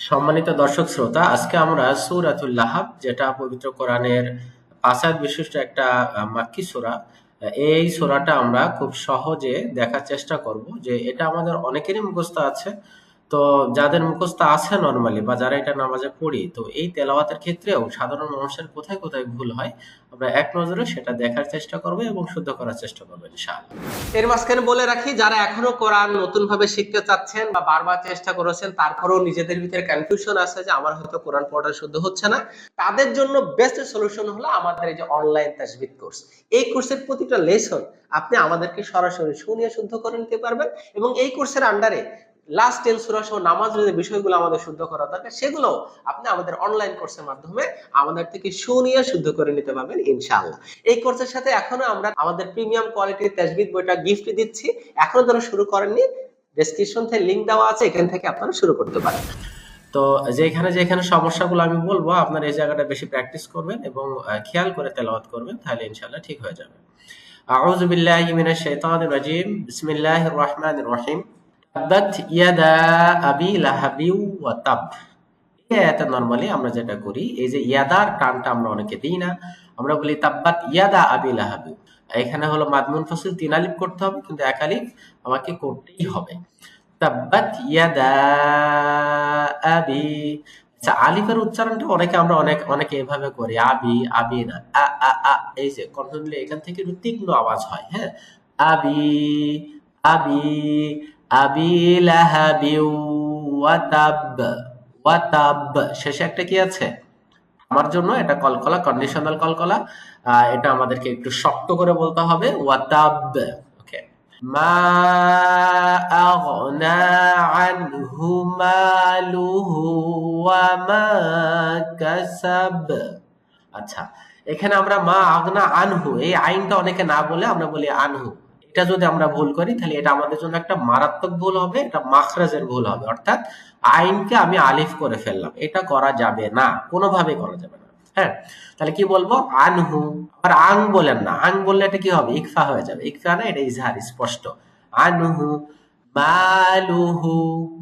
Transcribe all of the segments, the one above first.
সম্মানিত দর্শক শ্রোতা, আজকে আমরা সূরাতুল লাহাব, যেটা পবিত্র কোরআনের পাঁচাত বিশিষ্ট একটা মাক্কি সোরা এই সোরাটা আমরা খুব সহজে দেখার চেষ্টা করব যে এটা আমাদের অনেকেরই মুখস্থ আছে। তো যাদের মুখস্থ আছে নর্মালি বা যারা এটা নামাজে পড়ি, তো এই তেলাওয়াতের ক্ষেত্রেও সাধারণ মানুষের কোথায় কোথায় ভুল হয়, আমরা এক নজরে সেটা দেখার চেষ্টা করব এবং শুদ্ধ করার চেষ্টা করব ইনশাআল্লাহ। এর মাঝখানে বলে রাখি, যারা এখনও কোরআন নতুন ভাবে শিখতে চাচ্ছেন বা বারবার চেষ্টা করেছেন, তারপরেও নিজেদের ভিতরে কনফিউশন আছে যে আমার হয়তো কোরআন পড়া শুদ্ধ হচ্ছে না। তাদের জন্য বেস্ট সলিউশন হলো আমাদের এই যে অনলাইন তাজবিদ কোর্স এই কোর্সের প্রতিটা লেসন আপনি আমাদেরকে সরাসরি শুনিয়ে শুদ্ধ করে নিতে পারবেন এবং এই কোর্সের আন্ডারে লাস্ট টেন সুরা সহ নামাজ যে বিষয়গুলো আমাদের শুদ্ধ করা দরকার, সেগুলো আপনি আমাদের অনলাইন কোর্সের মাধ্যমে আমাদের থেকে শুনিয়ে শুদ্ধ করে নিতে পারবেন ইনশাআল্লাহ। এই কোর্সের সাথে এখনও আমরা আমাদের প্রিমিয়াম কোয়ালিটির তাজবিদ বইটা গিফট দিচ্ছি। এখনও যারা শুরু করেননি ডেসক্রিপশন থেকে লিংক দেওয়া আছে, এখান থেকে আপনারা শুরু করতে পারেন। তো যেখানে যেখানে সমস্যাগুলো আমি বলব, আপনারা এই জায়গাটা বেশি প্র্যাকটিস করবেন এবং খেয়াল করে তেলাওয়াত করবেন, তাহলে ইনশাআল্লাহ ঠিক হয়ে যাবে। আউযু বিল্লাহি মিনাশ শাইতানির রাজিম। বিসমিল্লাহির রহমানির রহিম। তাব্বাত ইয়াদা আবি লাহাবি ওয়া তাব। এই আয়াতে নরমালি আমরা যেটা করি, এই যে ইয়াদার টানটা আমরা অনেকে দিই না, আমরা বলি তাব্বাত ইয়াদা আবি লাহাবি। এখানে হলো মাদমুন ফাসিল তিন আলিফ করতে হবে, কিন্তু এক আলিফ আমাকে করতেই হবে। তাব্বাত ইয়াদা আবি। আচ্ছা আলিফের উচ্চারণটা অনেকে আমরা অনেক, অনেকে এভাবে করি, আবি আবি না, আ আ আ, এই যে কন্টিনিউলি এখান থেকে একটু তীক্ষ্ণ আওয়াজ হয় হ্যাঁ? আবি আবি আবি লাহাবি ওয়াতাব ওয়াতাব। শেষে একটা কি আছে? আমার জন্য এটা কলকলা কন্ডিশনাল কলকলা। এটা আমাদেরকে একটু শক্ত করে বলতে হবে, ওয়াতাব। ওকে মা আগনা আনহু মালুহু ওয়া মা কাসাব। আচ্ছা এখানে আমরা মা আগনা আনহু, এই আইনটা অনেকে না বলে আমরা বলি আনহু। এটা যদি আমরা ভুল করি, তাহলে এটা আমাদের জন্য একটা মারাত্মক ভুল হবে, এটা মাখরাজের ভুল হবে। অর্থাৎ আইনকে আমি আলিফ করে ফেললাম। এটা করা যাবে না, কোনোভাবে করা যাবে না। হ্যাঁ? তাহলে কি বলব? আনহু। আর আং বলেন না। আং বললে এটা কি হবে? ইকফা হয়ে যাবে। ইকফা না, এটা ইজহার, স্পষ্ট। আনহু, মালুহু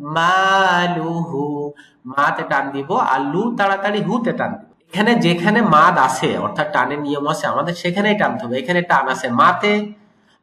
মালুহু। মাতে টান দিব, আর লু তাড়াতাড়ি হুতে টান দিব। এখানে যেখানে মাদ আছে, অর্থাৎ টানের নিয়ম আছে আমাদের, সেখানেই টানতে হবে। এখানে টান আছে মাতে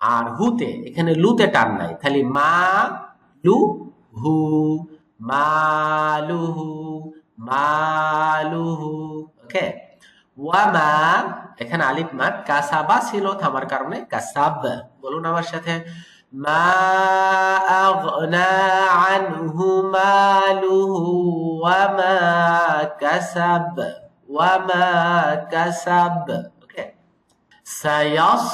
আর হুতে, এখানে লুতে টান নাই তাহলে মা লু হু মালুহু মালুহু ওকে? ওয়ামা এখানে আলিফ মাদ কাসাবা ছিল থামার কারণে কাসাব বলুন আমার সাথে। মা আগনা আনহু মালুহু ওয়ামা কাসাব ওয়ামা কাসাব ওকে? সায়াস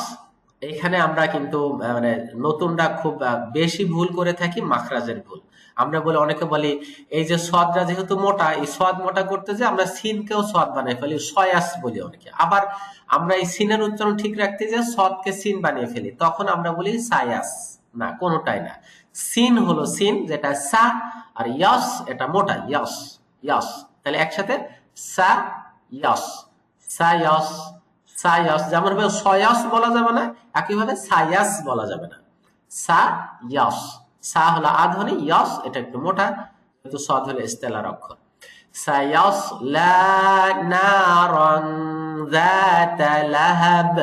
এখানে আমরা কিন্তু মানে নতুনরা খুব বেশি ভুল করে থাকি মাখরাজের ভুল। আমরা বলি, অনেকে বলি, এই যে সদটা যেহেতু মোটা, এই সদ মোটা করতে যে আমরা সিনকেও সদ বানিয়ে ফেলি, সয়াস বলি অনেকে। আবার আমরা এই সিনের উচ্চারণ ঠিক রাখতে যে সদকে সিন বানিয়ে ফেলি, তখন আমরা বলি সায়াস। না, কোনোটাই না। সিন হলো সিন, যেটা সা আর ইয়াস, এটা মোটা, ইয়াস ইয়াস। তাহলে একসাথে সা, ইয়াস। সায়াস সায়াস, যেমন ভাবে সয়াস বলা যাবে না, একইভাবে সায়াস বলা যাবে না। সা ইয়াস সা হলো আধনি ইয়াস এটা একটু মোটা, কিন্তু সদ হলো ইস্তেলার অক্ষর। সায়াস, লা নারন যাতা লাহাব।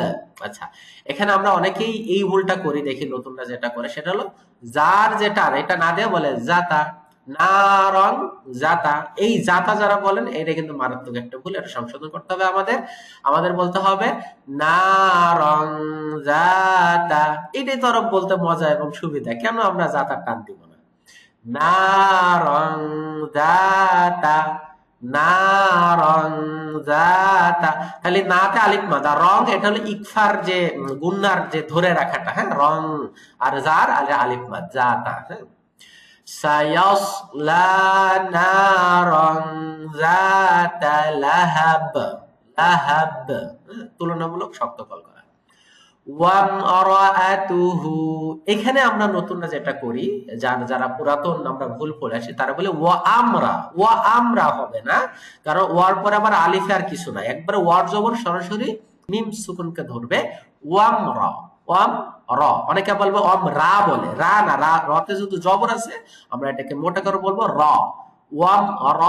আচ্ছা এখানে আমরা অনেকেই এই ভুলটা করি, দেখি নতুনরা যেটা করে, সেটা হলো যার যেটা এটা না দিয়ে বলে জাতা নারং জাতা। এই জাতা যারা বলেন, এটা কিন্তু মারাত্মক একটা ভুল, এটা সংশোধন করতে হবে আমাদের। আমাদের বলতে হবে নারং জাতা। এটাই তরফ বলতে মজা এবং সুবিধা, কেন আমরা জাতার টান দিব না? নারং জাতা নারং জাতা। তাহলে নাতে আলিফ মাদা রং এটা হলো ইকফার যে গুন্নার যে ধরে রাখাটা হ্যাঁ? রং আর জার আর আলিফ মাদ জাতা হ্যাঁ? নারং জাতা লাহাব লাহাব হ্যাঁ, তুলনামূলক শক্ত কল করা। ওয়াম আরাআতুহু। এখানে আমরা নতুনরা যেটা করি যারা যারা পুরাতন আমরা ভুল পড়ে আসি তারা বলে ওয়া আমরা ওয়া আমরা হবে না কারণ ওয়ার পরে আবার আলিফে আর কিছু না। একবার ওয়ার জবর সরাসরি মিম সুকুনকে ধরবে ওয়াম ওয়াম র। অনেকে বলব ওয়াম রা বলে। রা না, রা, রতে যেহেতু জবর আছে, আমরা এটাকে মোটা করে বলব র। ওয়াম, র,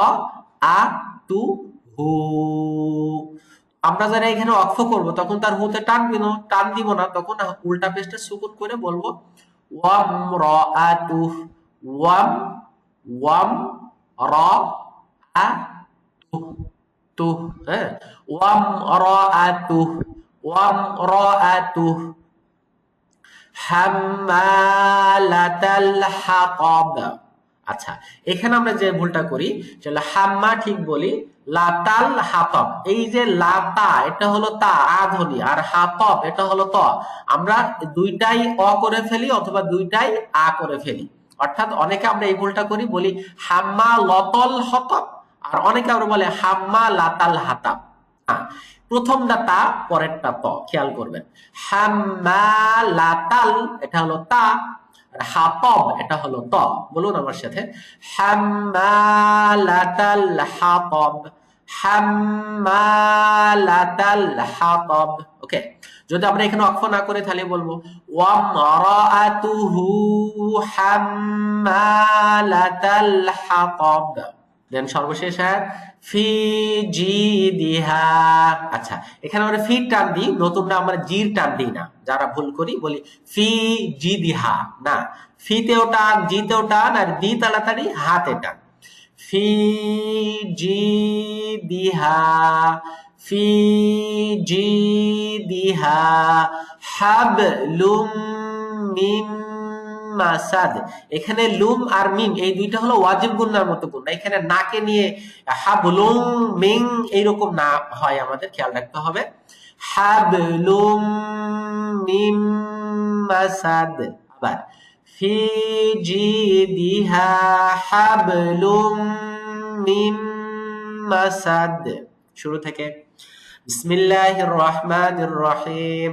আ টু হু। আমরা যারা এখানে অক্ষ করব, তখন তার হুতে টান দিব টান দিব না। তখন উল্টা পেশটা সুকুন করে বলব, ওয়াম, র, আ, তু, ওয়াম ওয়াম, র, আ, তু তু হ্যাঁ? ওয়াম, র, আ, তু, ওয়াম, র, আ, তু। হাম্মালাতাল আচ্ছা এখানে আমরা যে ভুলটা করি সেটা হাম্মা ঠিক বলি লাতাল হাতব এই যে লাতা এটা হলো তা আধনি আর হাতব এটা হলো ত। আমরা দুইটাই অ করে ফেলি অথবা দুইটাই আ করে ফেলি। অর্থাৎ অনেকে আমরা এই ভুলটা করি বলি হাম্মা লতল হতব আর অনেকে আমরা বলে হাম্মা লাতাল হাতাব। না, প্রথমটা তা, পরেরটা ত, খেয়াল করবেন। হামালাতাল এটা হলো তা, আর হাতব, এটা হলো ত। বলুন আমার সাথে। হাম্মালাতাল হাতব। হাম্মালাতাল হাতব। ওকে? যদি আমরা এখানে অক্ষ না করে তাহলে বলব ওয়ামরাআতুহু হাম্মালাতাল হাতব। দেন সর্বশেষ আয়াত ফি, জি দিহা আচ্ছা এখানে আমরা ফি টান দিই, নতুনটা আমরা জির টান দিই না। যারা ভুল করি বলি ফি, জি দিহা না। ফিতেও টান, জিতেও টান, আর দি তাড়াতাড়ি হাতে টান। ফি, জি দিহা ফি জিদিহা হাবলুম মিন মাসাদ এখানে লুম আর মিম, এই দুইটা হলো ওয়াজিব মতো এখানে নাকে নিয়ে মিং এইরকম না হয় আমাদের, খেয়াল রাখতে হবে। মিম মাসাদ আবার, ফি মিম মাসাদ শুরু থেকে। বিসমিল্লাহির রহমানির রহিম।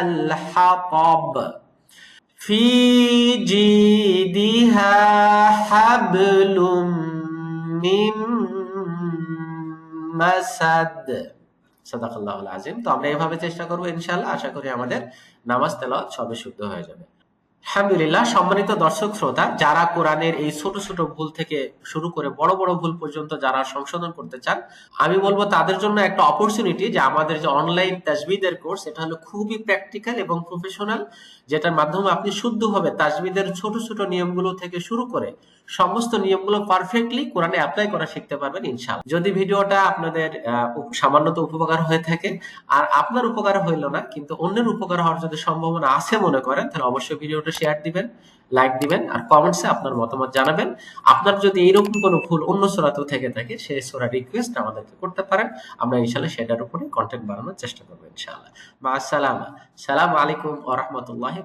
الحطب في جيدها حبل من مسد সাদাকাল্লাহুল আজিম তো আমরা এভাবে চেষ্টা করবো ইনশাআল্লাহ আশা করি আমাদের নামাজ তেলাওয়াত সবে শুদ্ধ হয়ে যাবে আলহামদুলিল্লাহ, সম্মানিত দর্শক শ্রোতা, যারা কোরআনের এই ছোট ছোট ভুল থেকে শুরু করে বড় বড় ভুল পর্যন্ত যারা সংশোধন করতে চান, আমি বলব তাদের জন্য একটা অপরচুনিটি যে আমাদের যে অনলাইন তাজবিদের কোর্স এটা হলো খুবই প্র্যাকটিক্যাল এবং প্রফেশনাল যেটার মাধ্যমে আপনি শুদ্ধভাবে তাজবিদের ছোট ছোট নিয়মগুলো থেকে শুরু করে সমস্ত নিয়মগুলো পারফেক্টলি কোরআনে অ্যাপ্লাই করা শিখতে পারবেন ইনশাআল্লাহ। যদি ভিডিওটা আপনাদের সামান্যত উপকার হয়ে থাকে, আর আপনার উপকার হইল না, কিন্তু অন্যের উপকার হওয়ার যদি সম্ভাবনা আছে মনে করেন, তাহলে অবশ্যই ভিডিওটা শেয়ার দিবেন লাইক দিবেন আর কমেন্টসে আপনার মতামত জানাবেন। আপনার যদি এইরকম কোনো ভুল অন্য সোরাতেও থেকে থাকে সেই সোরা রিকোয়েস্ট আমাদেরকে করতে পারেন। আমরা ইনশাল্লাহ সেটার উপরে কন্টেন্ট বানানোর চেষ্টা করব ইনশাআল্লাহ। মা সালাম আলাইকুম আ রহমতুল্লাহ